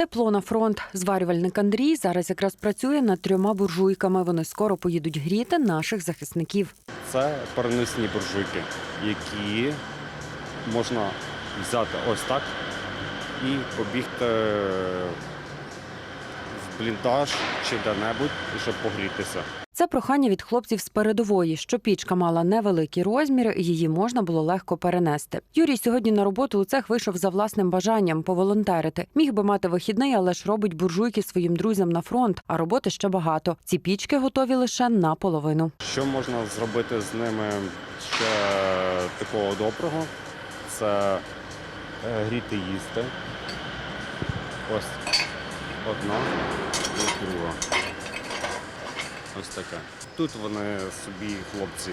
Тепло на фронт. Зварювальник Андрій зараз якраз працює над трьома буржуйками. Вони скоро поїдуть гріти наших захисників. Це переносні буржуйки, які можна взяти ось так і побігти в бліндаж чи де-небудь, щоб погрітися. Це прохання від хлопців з передової, що пічка мала невеликий розмір, і її можна було легко перенести. Юрій сьогодні на роботу у цех вийшов за власним бажанням поволонтерити. Міг би мати вихідний, але ж робить буржуйки своїм друзям на фронт, а роботи ще багато. Ці пічки готові лише наполовину. Що можна зробити з ними ще такого доброго? Це е, гріти їсти. Ось одна друга. Ось таке. Тут вони собі, хлопці,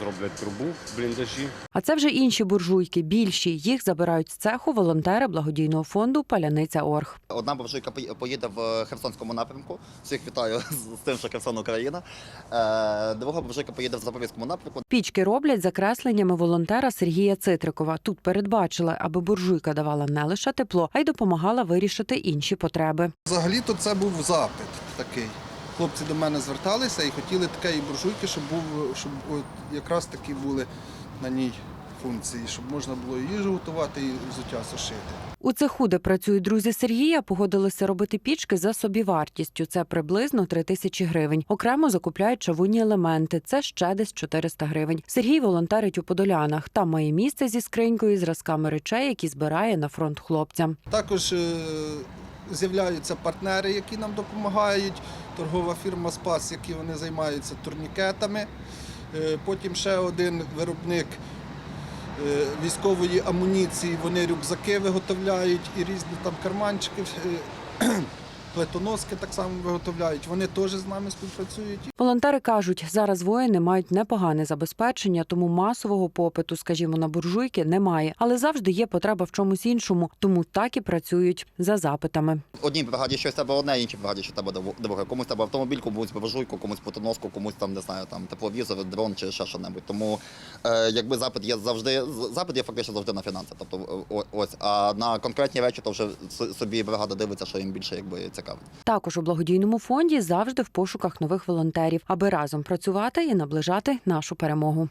зроблять трубу в бліндажі. А це вже інші буржуйки, більші. Їх забирають з цеху волонтери благодійного фонду Паляниця Орг. Одна буржуйка поїде в Херсонському напрямку. Всіх вітаю з тим, що Херсон Україна. Е, Друга буржуйка поїде в Запорізькому напрямку. Пічки роблять за кресленнями волонтера Сергія Цитрикова. Тут передбачили, аби буржуйка давала не лише тепло, а й допомагала вирішити інші потреби. Взагалі-то це був запит такий. Хлопці до мене зверталися і хотіли такої буржуйки, щоб був, щоб от якраз такі були на ній функції, щоб можна було і їжу готувати, і взуття сушити. У цеху, де працюють друзі Сергія, погодилися робити пічки за собівартістю. Це приблизно 3 тисячі гривень. Окремо закупляють чавунні елементи. Це ще десь 400 гривень. Сергій волонтерить у Подолянах. Там має місце зі скринькою, зразками речей, які збирає на фронт хлопцям. Також е, з'являються партнери, які нам допомагають. Торгова фірма Спас, які вони займаються турнікетами. Е, Потім ще один виробник е, військової амуніції. Вони рюкзаки виготовляють і різні там карманчики, е, плетоноски так само виготовляють. Вони теж з нами співпрацюють. Волонтери кажуть, зараз воїни мають непогане забезпечення, тому масового попиту, скажімо, на буржуйки немає. Але завжди є потреба в чомусь іншому, тому так і працюють за запитами. Одній бригаді щось треба одне, іншій бригаді що треба друге. Комусь треба автомобіль, комусь буржуйку, комусь плитоноску, комусь там не знаю, там тепловізор, дрон чи ще що-небудь. Тому е, якби запит є завжди, запит є фактично завжди на фінанси. Тобто о- ось, а на конкретні речі то вже с- собі бригада дивиться, що їм більше якби цікавить. Також у благодійному фонді завжди в пошуках нових волонтерів, аби разом працювати і наближати нашу перемогу.